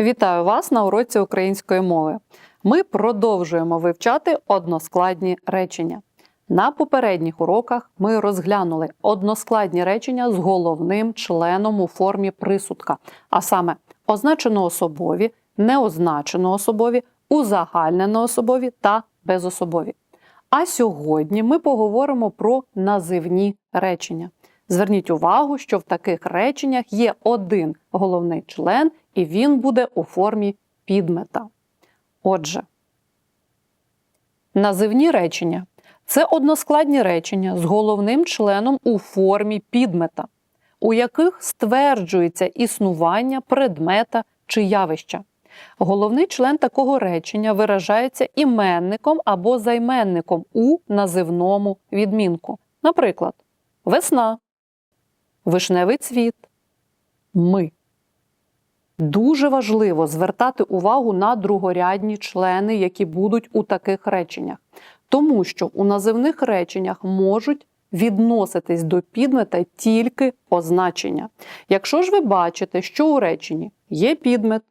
Вітаю вас на уроці української мови. Ми продовжуємо вивчати односкладні речення. На попередніх уроках ми розглянули односкладні речення з головним членом у формі присудка, а саме означено-особові, неозначено-особові, узагальнено-особові та безособові. А сьогодні ми поговоримо про називні речення. Зверніть увагу, що в таких реченнях є один головний член, і він буде у формі підмета. Отже, називні речення це односкладні речення з головним членом у формі підмета, у яких стверджується існування предмета чи явища. Головний член такого речення виражається іменником або займенником у називному відмінку. Наприклад, весна, вишневий цвіт, ми. Дуже важливо звертати увагу на другорядні члени, які будуть у таких реченнях, тому що у називних реченнях можуть відноситись до підмета тільки означення. Якщо ж ви бачите, що у реченні є підмет,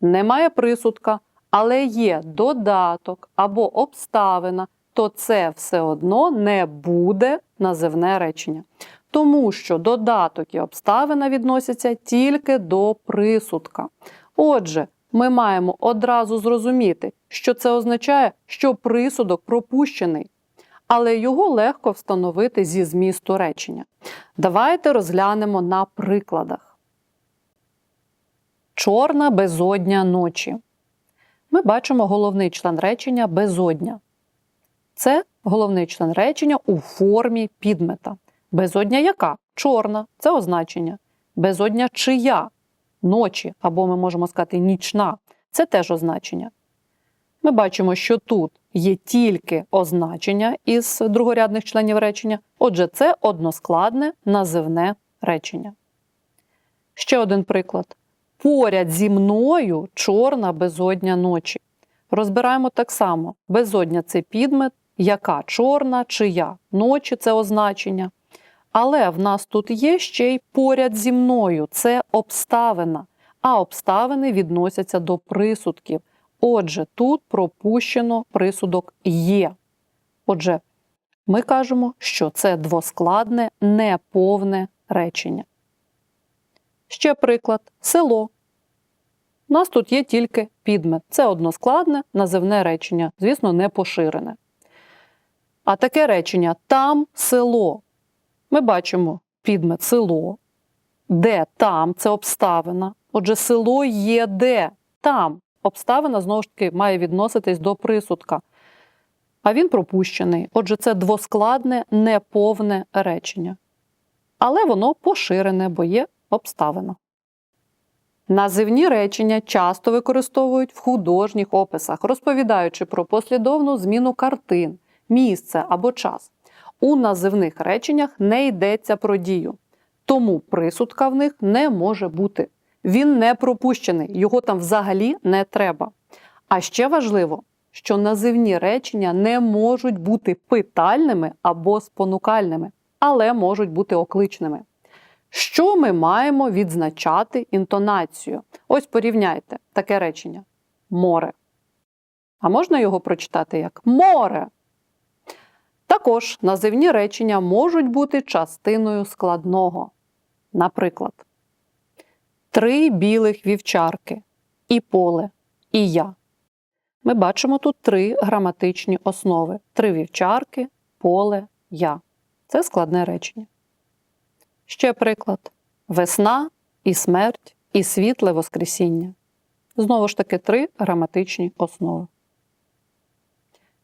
немає присудка, але є додаток або обставина, то це все одно не буде називне речення. Тому що додаток і обставина відносяться тільки до присудка. Отже, ми маємо одразу зрозуміти, що це означає, що присудок пропущений, але його легко встановити зі змісту речення. Давайте розглянемо на прикладах. Чорна безодня ночі. Ми бачимо головний член речення безодня. Це головний член речення у формі підмета. Безодня яка? Чорна це означення. Безодня чия? Ночі, або ми можемо сказати нічна це теж означення. Ми бачимо, що тут є тільки означення із другорядних членів речення, отже, це односкладне називне речення. Ще один приклад. Поряд зі мною чорна безодня ночі. Розбираємо так само: безодня це підмет, яка чорна, чия. Ночі це означення. Але в нас тут є ще й поряд зі мною це обставина, а обставини відносяться до присудків. Отже, тут пропущено присудок є. Отже, ми кажемо, що це двоскладне, неповне речення. Ще приклад село. У нас тут є тільки підмет. Це односкладне називне речення, звісно, не поширене. А таке речення там село. Ми бачимо підмет село, де там це обставина. Отже, село є де там. Обставина, знову ж таки, має відноситись до присудка. А він пропущений. Отже, це двоскладне, неповне речення. Але воно поширене, бо є обставина. Називні речення часто використовують в художніх описах, розповідаючи про послідовну зміну картин, місце або час. У називних реченнях не йдеться про дію, тому присудка в них не може бути. Він не пропущений, його там взагалі не треба. А ще важливо, що називні речення не можуть бути питальними або спонукальними, але можуть бути окличними. Що ми маємо відзначати інтонацію? Ось порівняйте таке речення: море. А можна його прочитати як море? Також називні речення можуть бути частиною складного. Наприклад, три білих вівчарки, і поле, і я. Ми бачимо тут три граматичні основи: три вівчарки, поле, я. Це складне речення. Ще приклад: весна і смерть, і світле Воскресіння. Знову ж таки, три граматичні основи.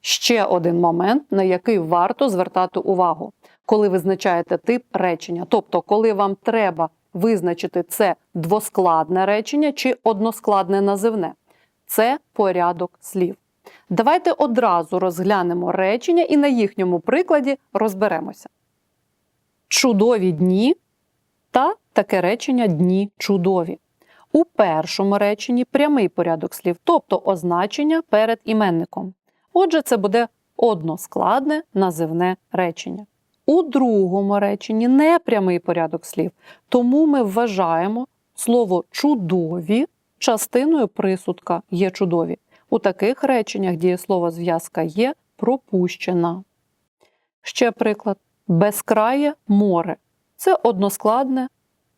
Ще один момент, на який варто звертати увагу, коли визначаєте тип речення. Тобто, коли вам треба визначити це двоскладне речення чи односкладне називне, це порядок слів. Давайте одразу розглянемо речення і на їхньому прикладі розберемося. Чудові дні та таке речення дні чудові. У першому реченні прямий порядок слів, тобто означення перед іменником. Отже, це буде односкладне називне речення. У другому реченні непрямий порядок слів, тому ми вважаємо слово чудові частиною присудка є чудові. У таких реченнях дієслово зв'язка є пропущена. Ще приклад: безкрає море. Це односкладне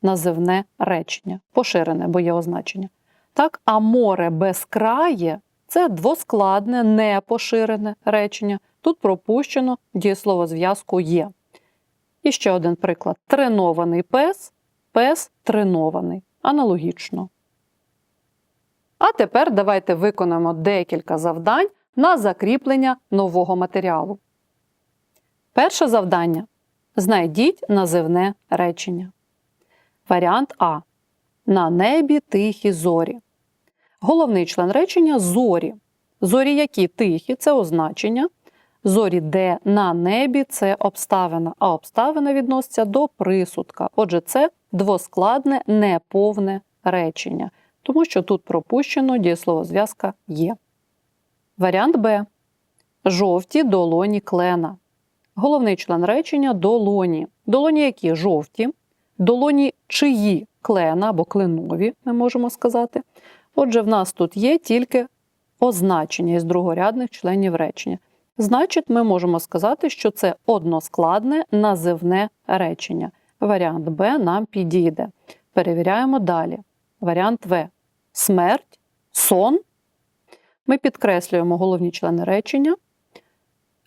називне речення, поширене, бо є означення. Так, а море безкрає це двоскладне, непоширене речення. Тут пропущено дієслово зв'язку є. І ще один приклад: тренований пес, пес тренований. Аналогічно. А тепер давайте виконаємо декілька завдань на закріплення нового матеріалу. Перше завдання. Знайдіть називне речення. Варіант А. На небі тихі зорі. Головний член речення зорі. Зорі які тихі це означення. Зорі, де на небі це обставина, а обставина відноситься до присудка. Отже, це двоскладне неповне речення, тому що тут пропущено дієслово зв'язка є. Варіант Б. Жовті долоні клена. Головний член речення долоні. Долоні які жовті, долоні чиї клена або кленові, ми можемо сказати. Отже, в нас тут є тільки означення із другорядних членів речення. Значить, ми можемо сказати, що це односкладне називне речення. Варіант Б нам підійде. Перевіряємо далі. Варіант В. Смерть, сон. Ми підкреслюємо головні члени речення,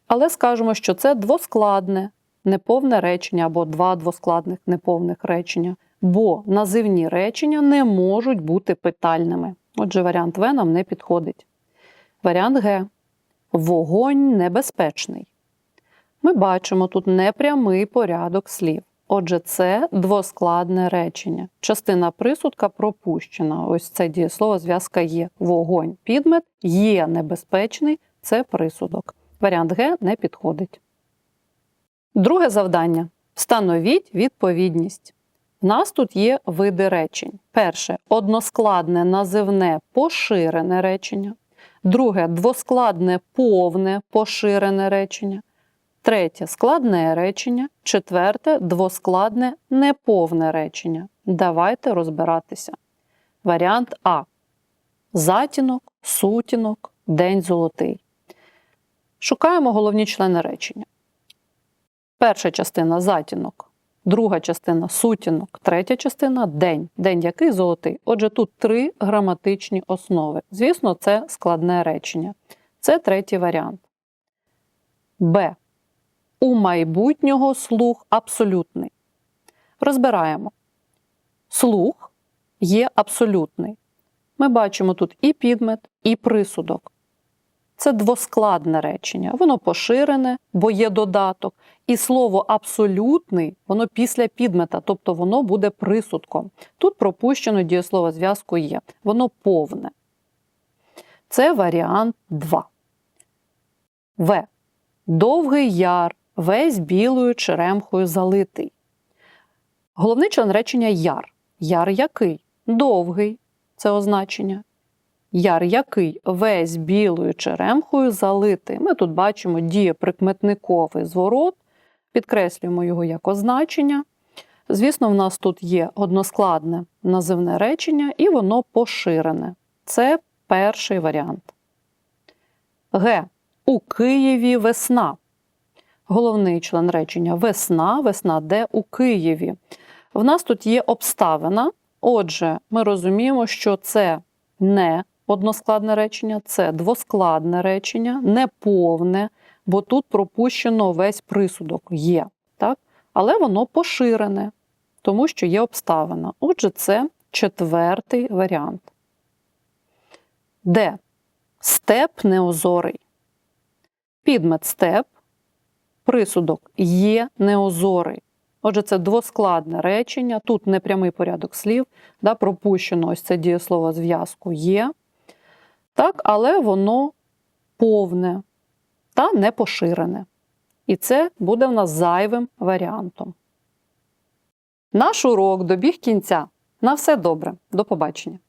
але скажемо, що це двоскладне неповне речення або два двоскладних неповних речення, бо називні речення не можуть бути питальними. Отже, варіант В нам не підходить. Варіант Г. Вогонь небезпечний. Ми бачимо тут непрямий порядок слів. Отже, це двоскладне речення. Частина присудка пропущена. Ось це дієслово зв'язка є. Вогонь підмет є небезпечний це присудок. Варіант Г не підходить. Друге завдання. Встановіть відповідність. У нас тут є види речень. Перше односкладне називне поширене речення. Друге двоскладне повне поширене речення. Третє складне речення. Четверте двоскладне неповне речення. Давайте розбиратися. Варіант А. Затінок, сутінок, день золотий. Шукаємо головні члени речення. Перша частина затінок, друга частина сутінок, третя частина день. День який золотий. Отже, тут три граматичні основи. Звісно, це складне речення. Це третій варіант. Б. У майбутнього слух абсолютний. Розбираємо. Слух є абсолютний. Ми бачимо тут і підмет, і присудок. Це двоскладне речення, воно поширене, бо є додаток. І слово абсолютний, воно після підмета, тобто воно буде присудком. Тут пропущено дієслово зв'язку є, воно повне. Це варіант 2. В. Довгий яр, весь білою черемхою залитий. Головний член речення яр. Яр який? Довгий це означення. Яр який весь білою черемхою залитий. Ми тут бачимо дієприкметниковий зворот, підкреслюємо його як означення. Звісно, в нас тут є односкладне називне речення, і воно поширене. Це перший варіант. Г. У Києві весна. Головний член речення весна, весна де у Києві. В нас тут є обставина. Отже, ми розуміємо, що це не односкладне речення, це двоскладне речення, неповне, бо тут пропущено весь присудок є. Так? Але воно поширене, тому що є обставина. Отже, це четвертий варіант. Де? Степ неозорий. Підмет степ, присудок є неозорий. Отже, це двоскладне речення, тут непрямий порядок слів, да, пропущено ось це дієслово зв'язку є, так, але воно повне та не поширене. І це буде в нас зайвим варіантом. Наш урок добіг кінця. На все добре. До побачення!